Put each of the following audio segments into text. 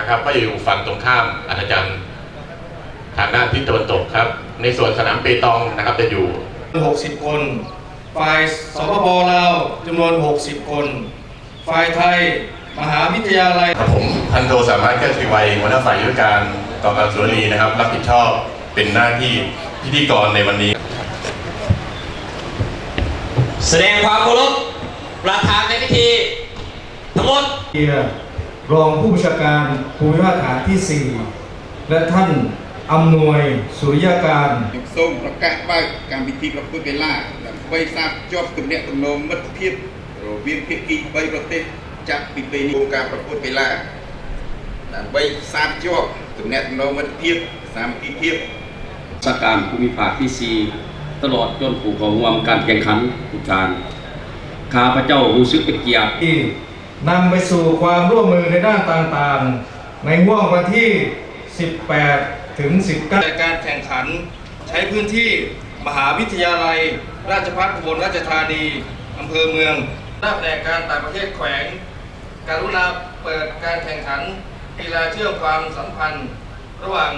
นะครับ ก็อยู่ฝั่งตรงข้ามอาณาจักรทางด้านทิศตะวันตกครับ ในส่วนสนามเปตองนะครับจะอยู่ 60 คน ฝ่ายสปปลาวจำนวน 60 คน ฝ่ายไทย มหาวิทยาลัยครับผมพันโทสามารถแก้วชีวัยหัวหน้าฝ่ายยุทธการกองการสุรนีนะครับ รับผิดชอบเป็นหน้าที่พิธีกรในวันนี้ แสดงความเคารพประธานในพิธี ทั้งหมดเกีย ร์รองผู้บัญชาการภูมิภาคฐานที่ 4 และท่านอำนวยสุริยการ ខ្ញុំសូមប្រកាសបើកកម្មវិធីប្រកួតកីឡាដើម្បីសាបជាប់ទំនាក់ទំនងមិត្តភាពរវាងភាគី3ប្រទេសចាប់ពីពេលនេះក្នុងការប្រកួតកីឡាដើម្បីសាបជាប់ទំនាក់ទំនងមិត្តភាពសាមគ្គីភាព ราชการภูมิภาคที่ 4 ตลอดจนผู้เข้าร่วมการแข่งขันทุกการ ข้าพเจ้ารู้สึกเป็นเกียรติ ที่ นำไปสู่ความร่วมมือในด้านต่างๆ ในห่วงวันที่ 18 ถึง 19ในการแข่งขัน ใช้พื้นที่มหาวิทยาลัย ราชภัฏอุบลราชธานีอำเภอเมืองหน้าแผนกการต่างประเทศแขวง การุณาเปิดการแข่งขันกีฬาเชื่อมความสัมพันธ์ระหว่าง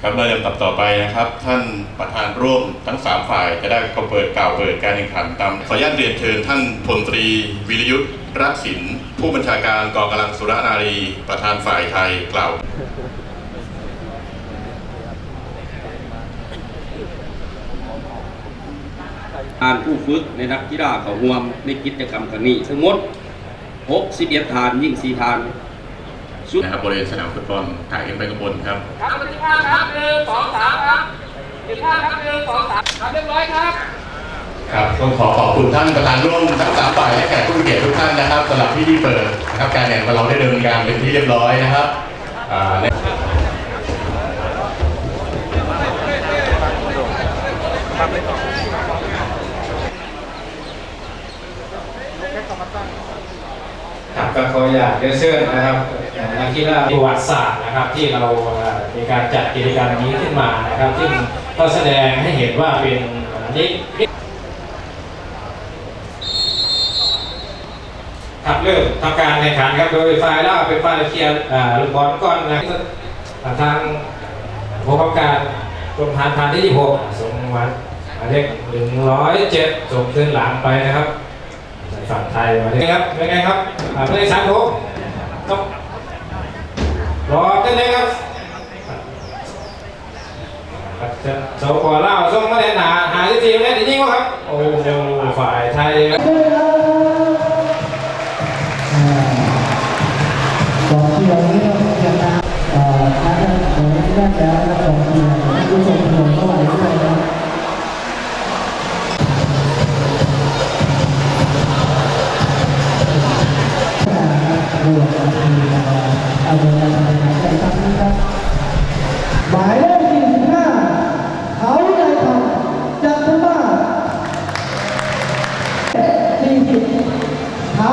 ครับเราลำดับต่อไปนะครับ ท่านประธานร่วมทั้ง 3 ฝ่ายจะได้ก็เปิดกล่าวเปิดการแข่งขันตามขออนุญาตเรียนเชิญท่านพลตรีวิรยุทธ์ รักษินผู้บัญชาการกองกำลังสุรนารี ประธานฝ่ายไทยกล่าวอ่านผู้ฝึกในนักกีฬาเขาร่วมในกิจกรรมครั้งนี้ทั้งหมด 61 ทานยิ่ง4ทานสุดนะครับบริเวณสนามฟุตบอลถ่ายขึ้นไปข้างบนครับครับปฏิภาณครับหนึ่งสองสามครับหยุดภาพครับหนึ่งสองสามครับเรียบร้อยครับ ครับต้องขอขอบคุณท่านประธานร่วมทั้งสามฝ่ายและแขกผู้มีเกียรติทุกท่านนะครับสำหรับที่ที่เปิดนะครับการแข่งขันเราได้ดำเนินการเป็นที่เรียบร้อยนะครับอ่าในครับก็ขออยากเรียนเชิญนะครับนักกีฬาประวัติศาสตร์นะครับที่เรามีการจัดกิจกรรมนี้ขึ้นมานะครับ ซึ่งก็แสดงให้เห็นว่าเป็นนิ ครับเริ่มทำการแข่งขันครับ โดยฝ่ายล่าเป็นฝ่ายเคลียร์ลูกบอลก่อนนะทางผู้ประการกรมฐานพานที่26ส่งวันหมายเลข107ส่งขึ้นหลังไปนะครับฝั่งไทยมาเลยครับเป็นไงครับอ่าเป็นไงสามโถต้องรอกันเลยครับโซกอเล่าส่งมาเล่นหาหาที่ทีมเล่นจริงวะครับ โอ้โหฝ่ายไทย หมายเลข45เขานายทำจันทมา40เขา